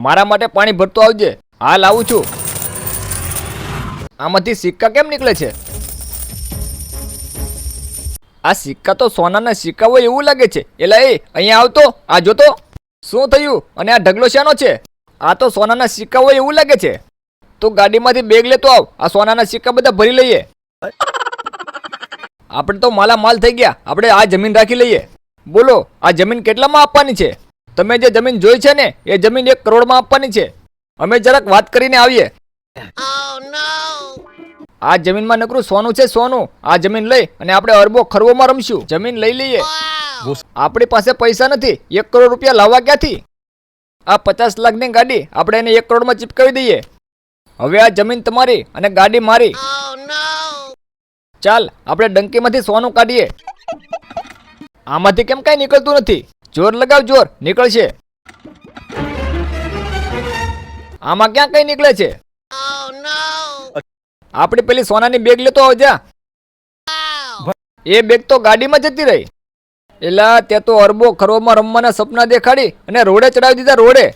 મારા માટે પાણી ભરતો આવજે. હાલ આવું છું. આમાંથી સિક્કા કેમ નીકળે છે? આ સિક્કા તો સોનાના સિક્કા હોય એવું લાગે છે. એલા, એ, અહીંયા આવતો. આ જોતો. શું થયું? અને આ ઢગલો શાનો છે? આ તો સોનાના સિક્કા હોય એવું લાગે છે. તું ગાડીમાંથી બેગ લેતો આવ. આ સોનાના સિક્કા બધા ભરી લઈએ. આપણે તો માલા માલ થઈ ગયા. આપણે આ જમીન રાખી લઈએ. બોલો, આ જમીન કેટલામાં આપવાની છે? તમે જે જમીન જોઈ છે ને એ જમીન એક કરોડમાં આપવાની છે. અમે જરાક વાત કરીને આવીએ. આ જમીનમાં નકરું સોનું છે સોનું. આ જમીન લઈ અને આપણે અરબો ખરવોમાં રમશું. જમીન લઈ લઈએ. આપણી પાસે પૈસા નથી. એક કરોડ રૂપિયા લાવવા ક્યાંથી? આ પચાસ લાખની ગાડી આપણે એને એક કરોડમાં ચિપકાવી દઈએ. હવે આ જમીન તમારી અને ગાડી મારી. ચાલ આપણે ડંકીમાંથી સોનું કાઢીએ. આમાંથી કેમ કઈ નીકળતું નથી? જોર લગાવ, જોર. નીકળશે. આમાં ક્યાં કઈ નીકળે છે? આપણે પેલી સોનાની બેગ લેતો આવ એ બેગ તો ગાડીમાં જતી રહી. એલા, તે તો અરબો ખરોમાં રમવાના સપના દેખાડી અને રોડે ચડાવી દીધા રોડે.